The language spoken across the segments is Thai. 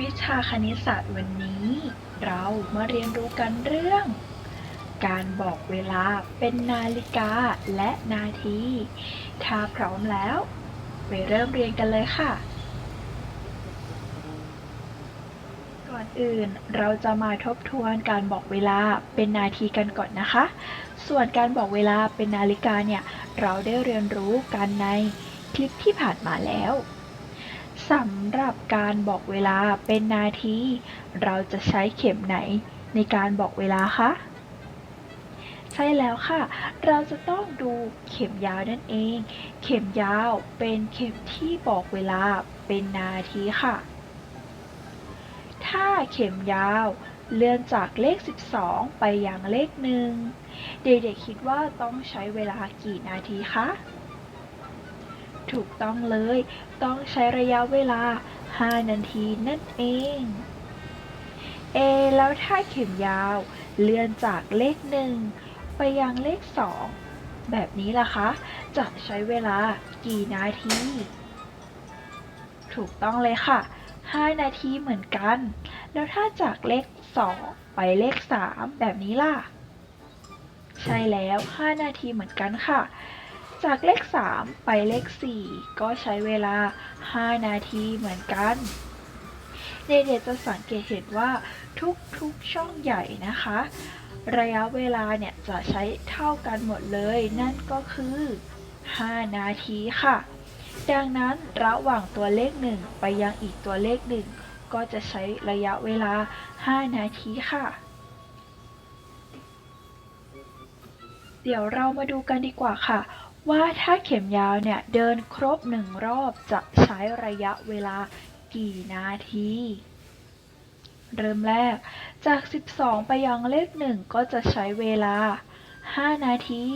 วิชาคณิตศาสตร์วันนี้ เรามาเรียนรู้กันเรื่อง การบอกเวลาเป็นนาฬิกาและนาที ถ้าพร้อมแล้ว ไปเริ่มเรียนกันเลยค่ะ ก่อนอื่นเราจะมาทบทวนการบอกเวลาเป็นนาทีกันก่อนนะคะ ส่วนการบอกเวลาเป็นนาฬิกาเนี่ย เราได้เรียนรู้กันในคลิปที่ผ่านมาแล้ว สำหรับการบอกเวลาเป็นนาที เราจะใช้เข็มไหนในการบอกเวลาคะ ใช่แล้วค่ะ เราจะต้องดูเข็มยาวนั่นเอง เข็มยาวเป็นเข็มที่บอกเวลาเป็นนาทีค่ะ ถ้าเข็มยาวเลื่อนจากเลข 12 ไปยังเลขหนึ่ง เด็กๆคิดว่าต้องใช้เวลากี่นาทีคะ ถูกต้องเลย ต้องใช้ระยะเวลา 5 นาทีนั่นเอง เอ แล้วถ้าเข็มยาว เลื่อนจากเลขหนึ่งไปยังเลข 2 แบบนี้ล่ะคะ จะใช้เวลากี่นาที ถูกต้องเลยค่ะ 5 นาทีเหมือนกัน แล้วถ้าจากเลข 2 ไปเลข 3 แบบนี้ล่ะ ใช่แล้ว 5 นาทีเหมือนกันค่ะ จากเลข 3 ไปเลข 4 ก็ใช้เวลา 5 นาทีเหมือนกัน เด็กๆจะสังเกตเห็นว่าทุกๆช่องใหญ่นะคะ ระยะเวลาเนี่ยจะใช้เท่ากันหมดเลย นั่นก็คือ 5 นาทีค่ะ ดังนั้นระหว่างตัวเลข 1 ไปยังอีกตัวเลข 1 ก็จะใช้ระยะเวลา 5 นาทีค่ะเดี๋ยวเรามาดูกันดีกว่าค่ะ ว่าถ้าเข็มยาวเนี่ยเดินครบหนึ่งรอบจะใช้ระยะเวลากี่นาที เริ่มแรกจาก 12 ไปยังเลข 1 ก็จะใช้เวลา 5 นาที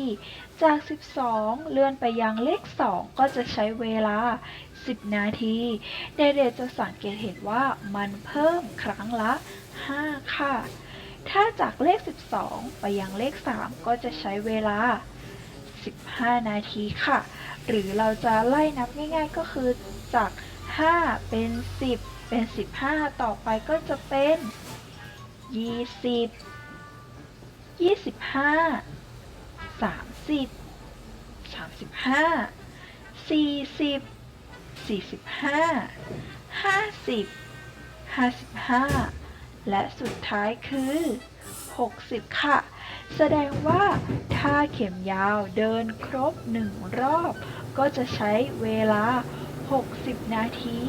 จาก 12 เลื่อนไปยังเลข 2 ก็จะใช้เวลา 10 นาที เด็กๆจะสังเกตเห็นว่ามันเพิ่มครั้งละ 5 ค่ะ ถ้าจากเลข 12 ไปยังเลข 3 ก็จะใช้เวลา 15 นาทีค่ะ หรือเราจะไล่นับง่าย ๆ ก็คือจาก 5 เป็น 10 เป็น 15 ต่อไปก็จะเป็น 20 25 30 35 40 45 50 55 และสุดท้ายคือ 60 ค่ะ แสดงว่าถ้าเข็มยาวเดินครบหนึ่งรอบ ก็จะใช้เวลา 60 นาที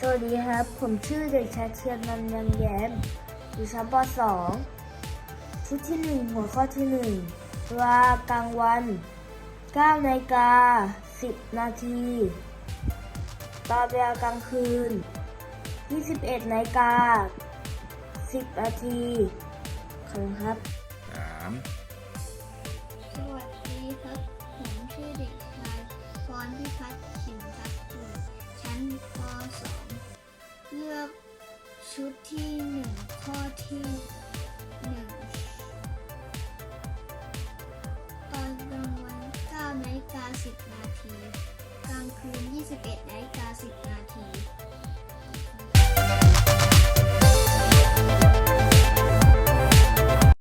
สวัสดีครับ ผมชื่อเด็กชายเทียนนันท์ยังแย้มอยู่ชั้นป .2 ชุดที่หนึ่งหัวข้อที่หนึ่งเวลากลางวัน9นาฬิกา10 นาทีตอนเวลากลางคืน 21นาฬิกา10 นาทีขอบคุณครับสามสวัสดีครับ ผมชื่อเด็กชายพรพิพัฒน์ขิมทัศน์อยู่ชั้นป .2 เลือก ชุดที่หนึ่งข้อที่